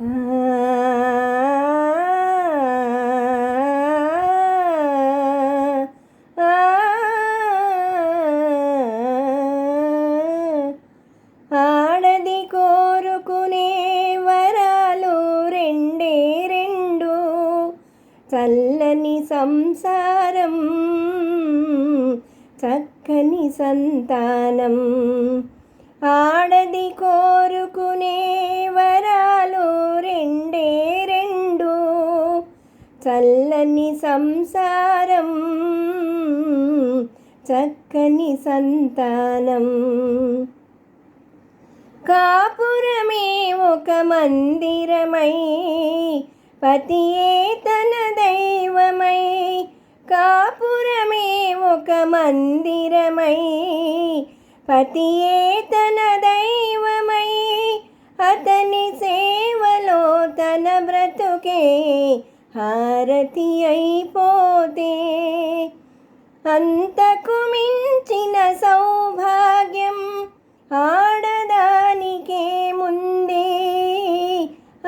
ఆడది కోరుకునే వరాలు రెండే రెండు. చల్లని సంసారం చక్కని సంతానం. ఆడది కోరుకునే వర చల్లని సంసారం చక్కని సంతానం. కాపురమే ఒక మందిరమై పతియే తన దైవమై. కాపురమే ఒక మందిరమై పతియే తన దైవమై. అతని సేవలో తన బ్రతుకే హారతి అయిపోతే అంతకు మించిన సౌభాగ్యం ఆడదానికే ముందే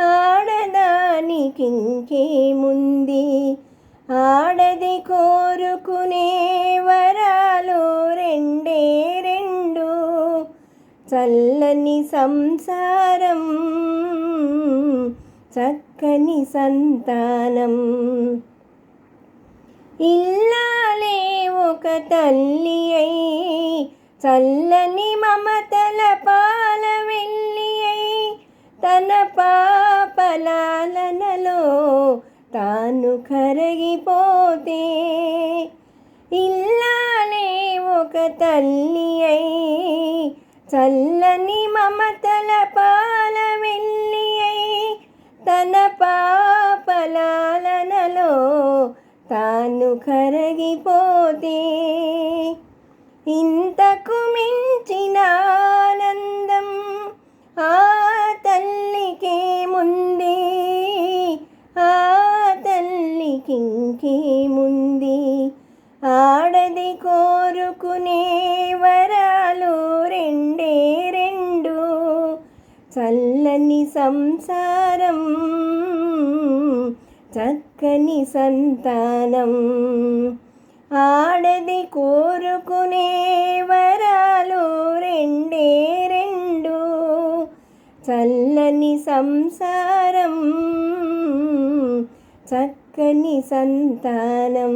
ఆడదానికింకే ముందే ఆడది కోరుకునే వరాలు రెండే రెండు చల్లని సంసారం చక్కని సంతానం. ఇల్లాలే ఒక తల్లి అయి చల్లని మమతల పాల వెళ్ళి అయి తన పాపలాలనలో తాను కరగిపోతే. ఇల్లాలే ఒక తల్లి అయి చల్లని మమతల పాల తాను కరగిపోతే ఇంతకు మించిన ఆనందం ఆ తల్లికే ముందే ఆ తల్లికింకే ముందే. ఆడది కోరుకునే వరాలు రెండే రెండు చల్లని సంసారం చక్కని సంతానం. ఆడది కోరుకునే వరాలు రెండే రెండు. చల్లని సంసారం చక్కని సంతానం.